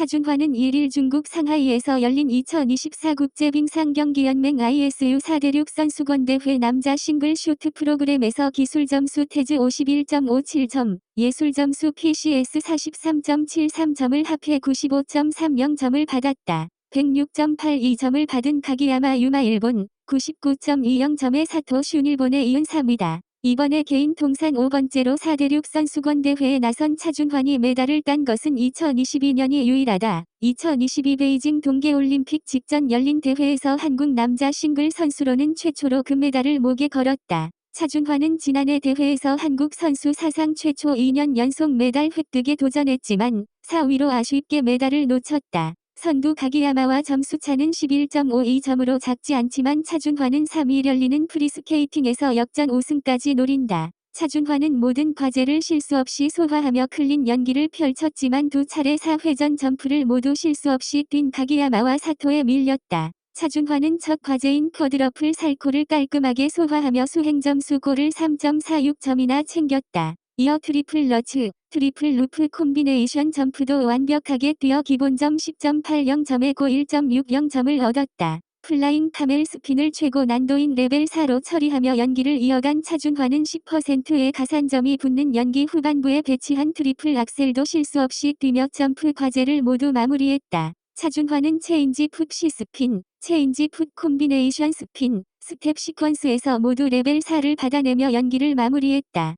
차준환은 1일 중국 상하이에서 열린 2024 국제빙상경기연맹 ISU 4대륙 선수권대회 남자 싱글 쇼트 프로그램에서 기술 점수 태즈 51.57점, 예술 점수 PCS 43.73점을 합해 95.30점을 받았다. 106.82점을 받은 카기야마 유마 일본, 99.20점의 사토 슌 일본에 이은 3위다. 이번에 개인 통산 5번째로 4대륙 선수권 대회에 나선 차준환이 메달을 딴 것은 2022년이 유일하다. 2022 베이징 동계올림픽 직전 열린 대회에서 한국 남자 싱글 선수로는 최초로 금메달을 목에 걸었다. 차준환은 지난해 대회에서 한국 선수 사상 최초 2년 연속 메달 획득에 도전했지만 4위로 아쉽게 메달을 놓쳤다. 선두 가기야마와 점수차는 11.52점으로 작지 않지만 차준환은 3위 열리는 프리스케이팅에서 역전 5승까지 노린다. 차준환은 모든 과제를 실수 없이 소화하며 클린 연기를 펼쳤지만 두 차례 4회전 점프를 모두 실수 없이 뛴 가기야마와 사토에 밀렸다. 차준환은 첫 과제인 쿼드러플 살코를 깔끔하게 소화하며 수행 점수 골을 3.46점이나 챙겼다. 이어 트리플 러츠, 트리플 루프 콤비네이션 점프도 완벽하게 뛰어 기본점 10.80점에 고 1.60점을 얻었다. 플라잉 카멜 스핀을 최고 난도인 레벨 4로 처리하며 연기를 이어간 차준환은 10%의 가산점이 붙는 연기 후반부에 배치한 트리플 악셀도 실수 없이 뛰며 점프 과제를 모두 마무리했다. 차준환은 체인지 풋 시 스핀, 체인지 풋 콤비네이션 스핀, 스텝 시퀀스에서 모두 레벨 4를 받아내며 연기를 마무리했다.